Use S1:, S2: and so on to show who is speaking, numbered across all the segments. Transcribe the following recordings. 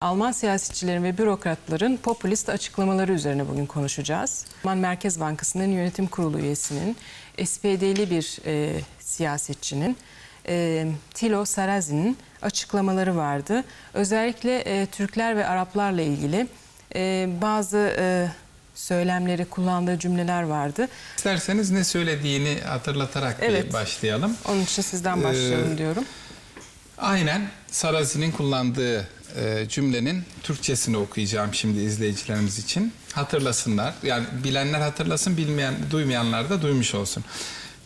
S1: Alman siyasetçilerin ve bürokratların popülist açıklamaları üzerine bugün konuşacağız. Alman Merkez Bankası'nın yönetim kurulu üyesinin, SPD'li bir e, siyasetçinin, e, Thilo Sarrazin açıklamaları vardı. Özellikle e, Türkler ve Araplarla ilgili e, bazı e, söylemleri, kullandığı cümleler vardı.
S2: İsterseniz ne söylediğini hatırlatarak bir
S1: Evet.
S2: başlayalım.
S1: Onun için sizden başlayalım
S2: Ee,
S1: diyorum.
S2: Aynen Sarazi'nin kullandığı e, cümlenin Türkçesini okuyacağım şimdi izleyicilerimiz için. Hatırlasınlar. Yani bilenler hatırlasın, bilmeyen, duymayanlar da duymuş olsun.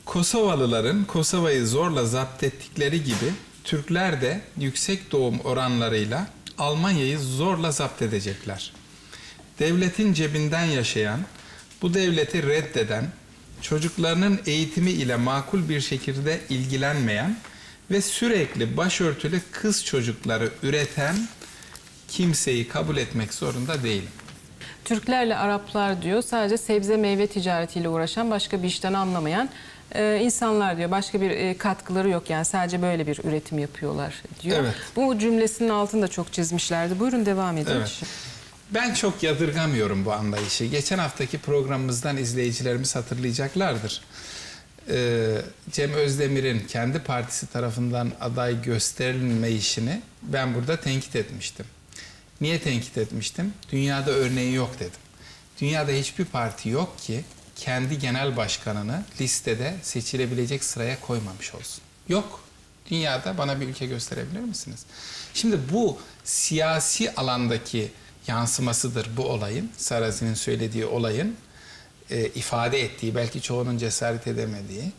S2: Kosovalıların Kosova'yı zorla zapt ettikleri gibi Türkler de yüksek doğum oranlarıyla Almanya'yı zorla zapt edecekler. Devletin cebinden yaşayan, bu devleti reddeden, çocuklarının eğitimi ile makul bir şekilde ilgilenmeyen ve sürekli başörtülü kız çocukları üreten kimseyi kabul etmek zorunda değilim.
S1: Türklerle Araplar diyor sadece sebze meyve ticaretiyle uğraşan başka bir işten anlamayan e, insanlar diyor. Başka bir e, katkıları yok yani sadece böyle bir üretim yapıyorlar diyor.
S2: Evet.
S1: Bu cümlesinin altını da çok çizmişlerdi. Buyurun devam edin.
S2: Evet. Ben çok yadırgamıyorum bu anlayışı. Geçen haftaki programımızdan izleyicilerimiz hatırlayacaklardır. Ee, Cem Özdemir'in kendi partisi tarafından aday gösterilmeyişini ben burada tenkit etmiştim. Niye tenkit etmiştim? Dünyada örneği yok dedim. Dünyada hiçbir parti yok ki kendi genel başkanını listede seçilebilecek sıraya koymamış olsun. Yok. Dünyada bana bir ülke gösterebilir misiniz? Şimdi bu siyasi alandaki yansımasıdır bu olayın. Sarazi'nin söylediği olayın e, ifade ettiği, belki çoğunun cesaret edemediği,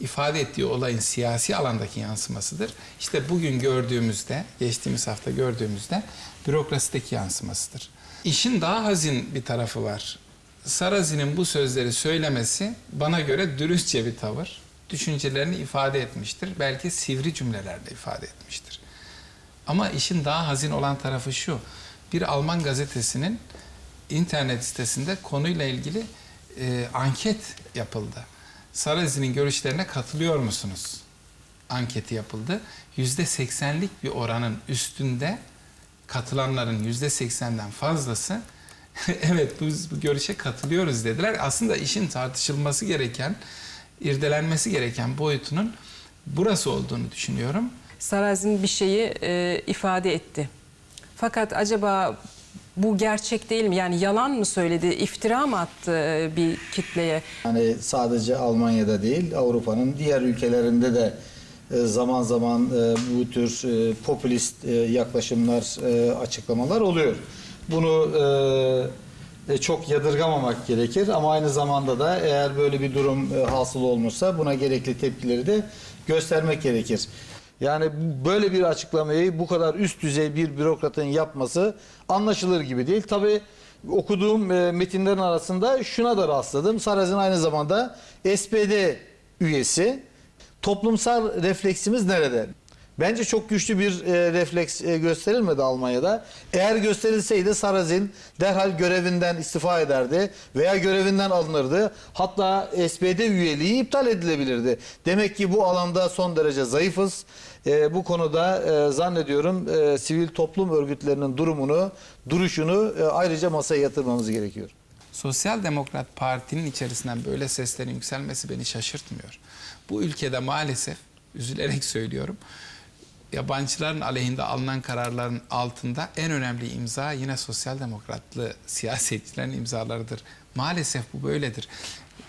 S2: ifade ettiği olayın siyasi alandaki yansımasıdır. İşte bugün gördüğümüzde, geçtiğimiz hafta gördüğümüzde bürokrasideki yansımasıdır. İşin daha hazin bir tarafı var. Sarazi'nin bu sözleri söylemesi bana göre dürüstçe bir tavır. Düşüncelerini ifade etmiştir. Belki sivri cümlelerle ifade etmiştir. Ama işin daha hazin olan tarafı şu. Bir Alman gazetesinin internet sitesinde konuyla ilgili e, anket yapıldı. Sarazi'nin görüşlerine katılıyor musunuz? Anketi yapıldı. Yüzde seksenlik bir oranın üstünde katılanların yüzde seksenden fazlası evet biz bu görüşe katılıyoruz dediler. Aslında işin tartışılması gereken, irdelenmesi gereken boyutunun burası olduğunu düşünüyorum.
S1: Sarazin bir şeyi e, ifade etti. Fakat acaba bu gerçek değil mi? Yani yalan mı söyledi, iftira mı attı e, bir kitleye?
S3: Yani sadece Almanya'da değil, Avrupa'nın diğer ülkelerinde de e, zaman zaman e, bu tür popülist yaklaşımlar, açıklamalar oluyor. Bunu çok yadırgamamak gerekir ama aynı zamanda da eğer böyle bir durum hasıl olmuşsa buna gerekli tepkileri de göstermek gerekir. Yani böyle bir açıklamayı bu kadar üst düzey bir bürokratın yapması anlaşılır gibi değil. Tabii okuduğum e, metinlerin arasında şuna da rastladım. Sarazin aynı zamanda SPD üyesi. Toplumsal refleksimiz nerede? Bence çok güçlü bir e, refleks e, gösterilmedi Almanya'da. Eğer gösterilseydi Sarazin derhal görevinden istifa ederdi veya görevinden alınırdı. Hatta SPD üyeliği iptal edilebilirdi. Demek ki bu alanda son derece zayıfız. E, bu konuda e, zannediyorum e, sivil toplum örgütlerinin durumunu, duruşunu e, ayrıca masaya yatırmamız gerekiyor.
S2: Sosyal Demokrat Parti'nin içerisinden böyle seslerin yükselmesi beni şaşırtmıyor. Bu ülkede maalesef, üzülerek söylüyorum, yabancıların aleyhinde alınan kararların altında en önemli imza yine sosyal demokratlı siyasetçilerin imzalarıdır. Maalesef bu böyledir.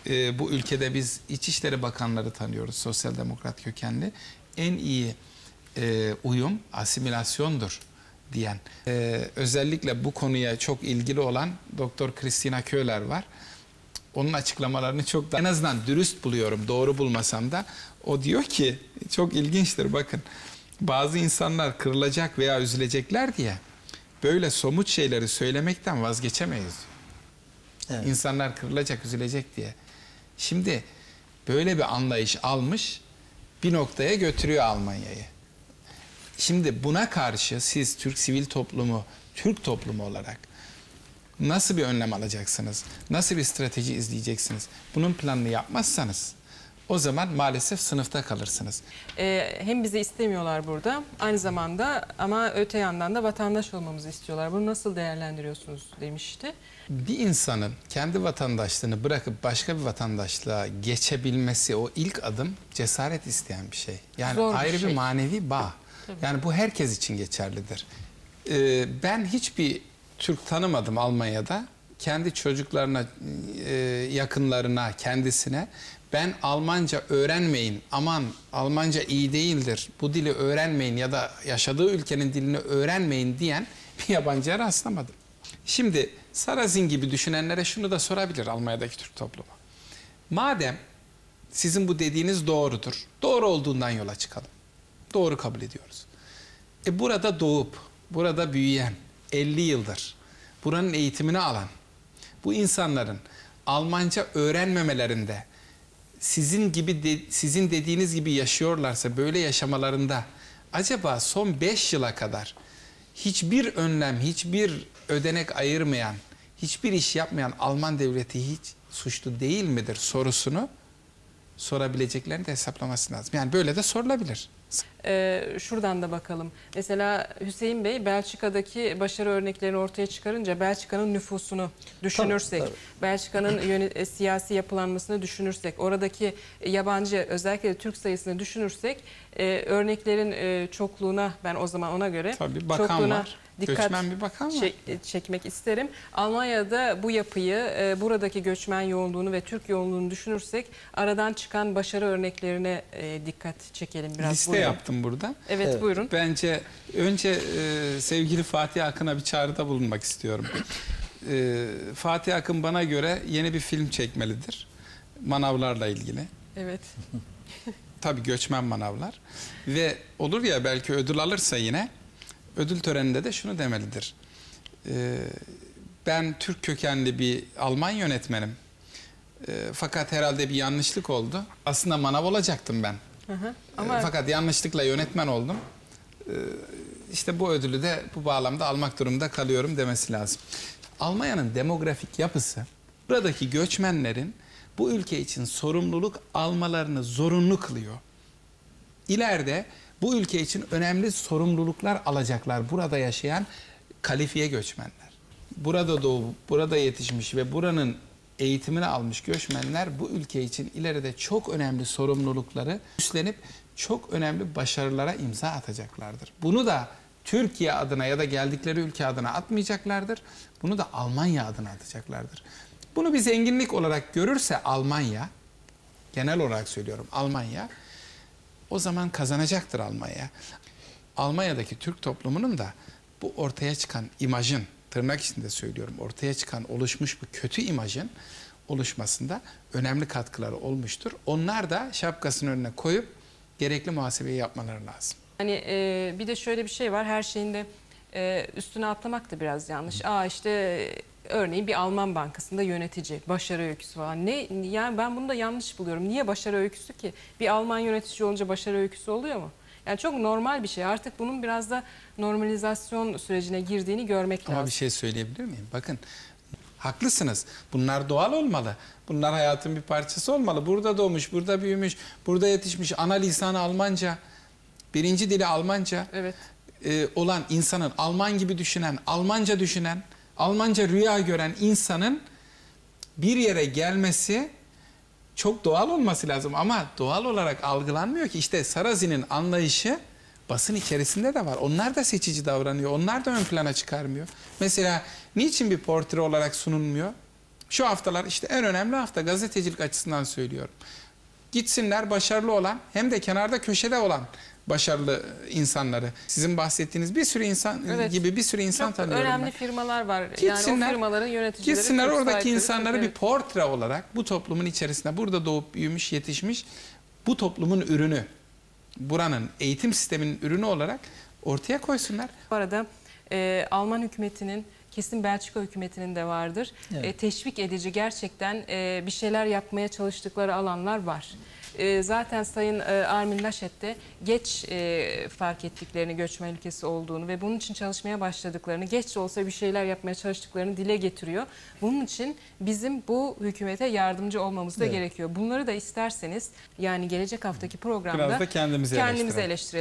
S2: Ee, bu ülkede biz İçişleri Bakanları tanıyoruz sosyal demokrat kökenli. En iyi e, uyum asimilasyondur diyen. Ee, özellikle bu konuya çok ilgili olan Doktor Christina Köhler var. Onun açıklamalarını çok da en azından dürüst buluyorum. Doğru bulmasam da. O diyor ki çok ilginçtir bakın. Bazı insanlar kırılacak veya üzülecekler diye böyle somut şeyleri söylemekten vazgeçemeyiz.
S3: Evet.
S2: İnsanlar kırılacak, üzülecek diye. Şimdi böyle bir anlayış almış bir noktaya götürüyor Almanya'yı. Şimdi buna karşı siz Türk sivil toplumu, Türk toplumu olarak nasıl bir önlem alacaksınız? Nasıl bir strateji izleyeceksiniz? Bunun planını yapmazsanız O zaman maalesef sınıfta kalırsınız.
S1: Ee, hem bizi istemiyorlar burada aynı zamanda ama öte yandan da vatandaş olmamızı istiyorlar. Bunu nasıl değerlendiriyorsunuz demişti.
S2: Bir insanın kendi vatandaşlığını bırakıp başka bir vatandaşlığa geçebilmesi o ilk adım cesaret isteyen bir şey. Yani
S1: Zor bir
S2: ayrı bir
S1: şey.
S2: manevi bağ. Yani bu herkes için geçerlidir. Ee, ben hiçbir Türk tanımadım Almanya'da. Kendi çocuklarına, e, yakınlarına, kendisine ben Almanca öğrenmeyin, aman Almanca iyi değildir, bu dili öğrenmeyin ya da yaşadığı ülkenin dilini öğrenmeyin diyen bir yabancıya rastlamadım. Şimdi Sarazin gibi düşünenlere şunu da sorabilir Almanya'daki Türk toplumu. Madem sizin bu dediğiniz doğrudur, doğru olduğundan yola çıkalım. Doğru kabul ediyoruz. E burada doğup, burada büyüyen, 50 yıldır buranın eğitimini alan bu insanların Almanca öğrenmemelerinde sizin gibi de- sizin dediğiniz gibi yaşıyorlarsa böyle yaşamalarında acaba son 5 yıla kadar hiçbir önlem, hiçbir ödenek ayırmayan, hiçbir iş yapmayan Alman devleti hiç suçlu değil midir sorusunu sorabileceklerini de hesaplaması lazım. Yani böyle de sorulabilir.
S1: Ee, şuradan da bakalım. Mesela Hüseyin Bey Belçika'daki başarı örneklerini ortaya çıkarınca Belçika'nın nüfusunu düşünürsek,
S3: Tabii,
S1: Belçika'nın e, siyasi yapılanmasını düşünürsek, oradaki yabancı özellikle Türk sayısını düşünürsek e, örneklerin e, çokluğuna ben o zaman ona göre
S2: Tabii bakan
S1: çokluğuna
S2: var.
S1: Dikkat
S2: Göçmen bir bakan
S1: çek- e, çekmek isterim. Almanya'da bu yapıyı, e, buradaki göçmen yoğunluğunu ve Türk yoğunluğunu düşünürsek aradan çıkan başarı örneklerine e, dikkat çekelim biraz.
S2: Liste
S1: Buyurun.
S2: yaptım burada.
S1: Evet,
S3: Evet.
S1: buyurun.
S2: Bence önce e, sevgili Fatih Akın'a bir çağrıda bulunmak istiyorum. E, Fatih Akın bana göre yeni bir film çekmelidir. Manavlarla ilgili.
S1: Evet.
S2: Tabii göçmen manavlar. Ve olur ya belki ödül alırsa yine ödül töreninde de şunu demelidir. E, ben Türk kökenli bir Alman yönetmenim. E, fakat herhalde bir yanlışlık oldu. Aslında manav olacaktım ben.
S1: Hı hı.
S2: Ama...
S1: Ama
S2: Fakat yanlışlıkla yönetmen oldum. Ee, İşte bu ödülü de bu bağlamda almak durumunda kalıyorum demesi lazım. Almanya'nın demografik yapısı buradaki göçmenlerin bu ülke için sorumluluk almalarını zorunlu kılıyor. İleride bu ülke için önemli sorumluluklar alacaklar burada yaşayan kalifiye göçmenler. Burada doğup, burada yetişmiş ve buranın eğitimini almış göçmenler bu ülke için ileride çok önemli sorumlulukları üstlenip çok önemli başarılara imza atacaklardır. Bunu da Türkiye adına ya da geldikleri ülke adına atmayacaklardır. Bunu da Almanya adına atacaklardır. Bunu bir zenginlik olarak görürse Almanya, genel olarak söylüyorum Almanya, o zaman kazanacaktır Almanya. Almanya'daki Türk toplumunun da bu ortaya çıkan imajın, tırnak içinde söylüyorum, ortaya çıkan oluşmuş bu kötü imajın oluşmasında önemli katkıları olmuştur. Onlar da şapkasının önüne koyup gerekli muhasebeyi yapmaları lazım.
S1: hani e, bir de şöyle bir şey var. Her şeyinde e, üstüne atlamak da biraz yanlış. Aa işte örneğin bir Alman bankasında yönetici, başarı öyküsü falan. Ne yani ben bunu da yanlış buluyorum. Niye başarı öyküsü ki? Bir Alman yönetici olunca başarı öyküsü oluyor mu? Yani çok normal bir şey. Artık bunun biraz da normalizasyon sürecine girdiğini görmek
S2: Ama
S1: lazım.
S2: bir şey söyleyebilir miyim? Bakın haklısınız. Bunlar doğal olmalı. Bunlar hayatın bir parçası olmalı. Burada doğmuş, burada büyümüş, burada yetişmiş. Ana lisanı Almanca, birinci dili Almanca.
S1: Evet.
S2: e, olan insanın, Alman gibi düşünen, Almanca düşünen, Almanca rüya gören insanın bir yere gelmesi çok doğal olması lazım ama doğal olarak algılanmıyor ki işte Sarazi'nin anlayışı basın içerisinde de var. Onlar da seçici davranıyor. Onlar da ön plana çıkarmıyor. Mesela niçin bir portre olarak sunulmuyor? Şu haftalar işte en önemli hafta gazetecilik açısından söylüyorum. Gitsinler başarılı olan hem de kenarda köşede olan başarılı insanları. Sizin bahsettiğiniz bir sürü insan
S1: Evet.
S2: gibi bir sürü insan
S1: Çok
S2: tanıyorum
S1: önemli
S2: ben.
S1: firmalar var. yani o
S2: Gitsinler-
S1: firmaların yöneticileri.
S2: Gitsinler oradaki insanları
S1: çok-
S2: bir
S1: evet.
S2: portre olarak bu toplumun içerisinde burada doğup büyümüş yetişmiş bu toplumun ürünü buranın eğitim sisteminin ürünü olarak ortaya koysunlar.
S1: Bu arada e, Alman hükümetinin kesin Belçika hükümetinin de vardır.
S3: Evet.
S1: E, teşvik edici gerçekten e, bir şeyler yapmaya çalıştıkları alanlar var. E, zaten Sayın e, Armin Laschet de geç e, fark ettiklerini göçmen ülkesi olduğunu ve bunun için çalışmaya başladıklarını, geç de olsa bir şeyler yapmaya çalıştıklarını dile getiriyor. Bunun için bizim bu hükümete yardımcı olmamız da
S3: Evet.
S1: gerekiyor. Bunları da isterseniz yani gelecek haftaki programda
S4: Biraz da kendimizi
S1: kendimizi
S4: eleştirelim.
S1: eleştirelim.